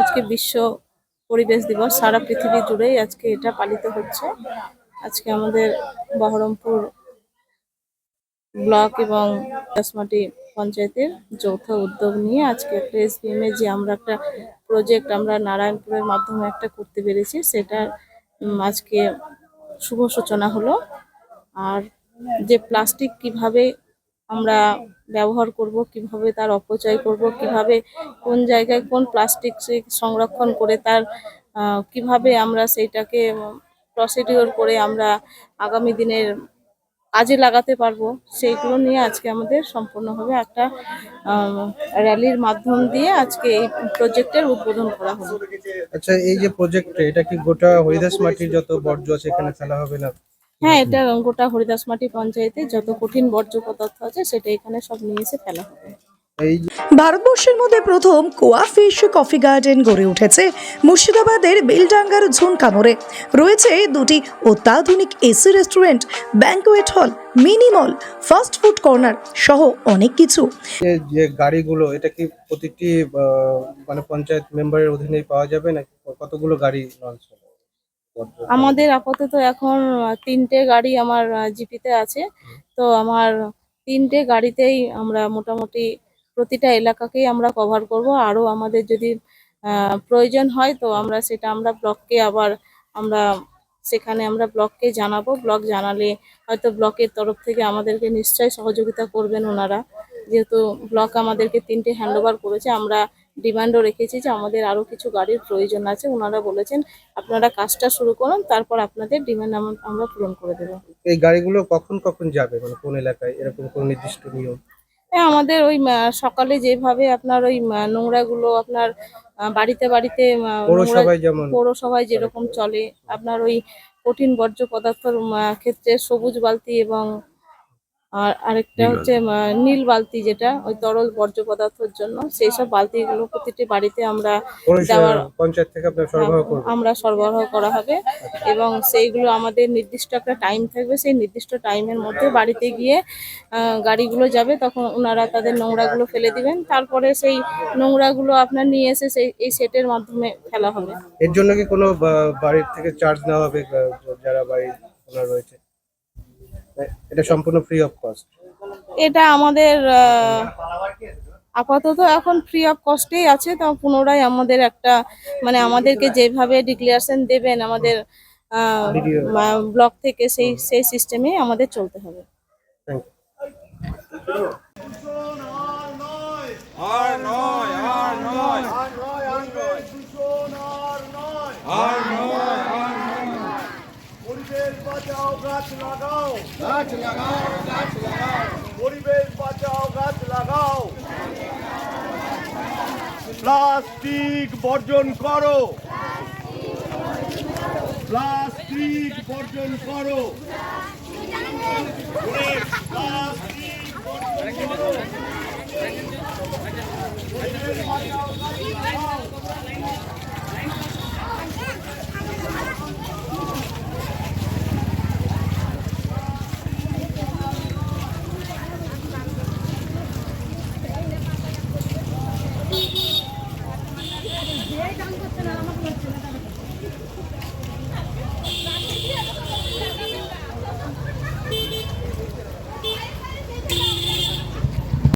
আজকে বিশ্ব পরিবেশ দিবস, সারা পৃথিবী জুড়েই আজকে এটা পালিত হচ্ছে। আজকে আমাদের বহরমপুর ব্লক এবং দশমাটি পঞ্চায়েতের যৌথ উদ্যোগ নিয়ে আজকে একটা এসবিএম এ যে আমরা একটা প্রজেক্ট আমরা নারায়ণপুরের মাধ্যমে একটা করতে পেরেছি সেটা আজকে শুভ সূচনা হলো। আর যে প্লাস্টিক কীভাবে আমরা ব্যবহার করব, কীভাবে তার অপচয় করব, কীভাবে কোন জায়গায় কোন প্লাস্টিক সংরক্ষণ করে তার কীভাবে আমরা সেইটাকে প্রসিডিওর করে আমরা আগামী দিনের কাজে লাগাতে পারব, সেইগুলো নিয়ে আজকে আমাদের সম্পূর্ণভাবে একটা র্যালির মাধ্যম দিয়ে আজকে এই প্রজেক্টের উদ্বোধন করা হবে আচ্ছা এই যে প্রজেক্ট এটা কি গোটা হরিদাস মাটির যত বর্জ্য আছে এখানে ফেলা হবে না? হ্যাঁ এটা গোটা হরিদাসমাটি পঞ্চায়েতে যত কঠিন বর্জ্য পদার্থ আছে সেটা এখানে সব নিয়ে এসে ফেলা হবে। ভারতবর্ষের মধ্যে প্রথম কোয়া ফিশ কফি গার্ডেন গড়ে উঠেছে মুর্শিদাবাদের বেলডাঙ্গার ঝুনকামরে। রয়েছে দুটি অত্যাধুনিক AC restaurant banquet hall mini mall fast food corner সহ অনেক কিছু। যে- যে গাড়িগুলো এটা কি প্রতিটি আহ, মানে পঞ্চায়েত মেম্বারের অধীনেই পাওয়া যাবে নাকি কতগুলো গাড়ি লঞ্চ হবে? বর্জ্য? আমাদের আপাতত এখন তিনটে গাড়ি আমার জিপিতে আছে। তো আমার তিনটে গাড়িতেই আমরা মোটামুটি প্রতিটা এলাকাকেই আমরা কভার করব। আরও আমাদের যদি প্রয়োজন হয় তো আমরা সেটা আমরা ব্লককে আবার আমরা সেখানে আমরা ব্লককে জানাব। ব্লক জানালে হয়তো ব্লকের তরফ থেকে আমাদেরকে নিশ্চয়ই সহযোগিতা করবেন ওনারা। যেহেতু ব্লক আমাদেরকে তিনটে হ্যান্ড ওভার করেছে, আমরা ডিমান্ডও রেখেছি যে আমাদের আরও কিছু গাড়ির প্রয়োজন আছে। ওনারা বলেছেন আপনারা কাজটা শুরু করুন তারপর আপনাদের ডিমান্ড আমরা পূরণ করে দেবো। এই গাড়িগুলো কখন কখন যাবে? মানে কোন এলাকায়? এরকম কোন নির্দিষ্ট নিয়ম? হ্যাঁ আমাদের ওই সকালে যেভাবে আপনার ওই নোংরাগুলো আপনার বাড়িতে বাড়িতে পৌরসভায় যেরকম চলে আপনার ওই কঠিন বর্জ্য পদার্থের ক্ষেত্রে সবুজ বালতি এবং আর আরেকটা হচ্ছে নীল বালতি যেটা ওই তরল বর্জ্য পদার্থের জন্য। সেই সব বালতিগুলো প্রতিটি বাড়িতে আমরা দেওয়ার- পঞ্চায়েত থেকে আমরা সরবরাহ করা হবে। এবং সেইগুলো আমাদের নির্দিষ্ট একটা টাইম থাকবে। সেই নির্দিষ্ট টাইমের মধ্যে বাড়িতে গিয়ে আহ, গাড়িগুলো যাবে। তখন ওনারা তাদের নোংরাগুলো ফেলে দিবেন। তারপরে সেই নোংরাগুলো আপনার নিয়ে এসে সেই এই সেটের মাধ্যমে ফেলা হবে। এর জন্য কি কোনো বাড়ির থেকে চার্জ নেওয়া হবে যারা বাড়ি ওনার রয়েছে? এটা সম্পূর্ণ ফ্রি অফ কস্ট এটা আমাদের আহ, আপাতত এখন ফ্রি অফ কস্টেই আছে তো পুনরায় আমাদের একটা মানে আমাদেরকে যেভাবে ডিক্লিয়ারেশন দেবেন আমাদের ব্লক থেকে সেই সেই সিস্টেমে আমাদের চলতে হবে। থ্যাংক পরিবেশ বাঁচাও গাছ লাগাও। গাছ লাগাও গাছ লাগাও। পরিবেশ বাঁচাও গাছ লাগাও। প্লাস্টিক বর্জন করো। প্লাস্টিক বর্জন করো। প্লাস্টিক বর্জন করো।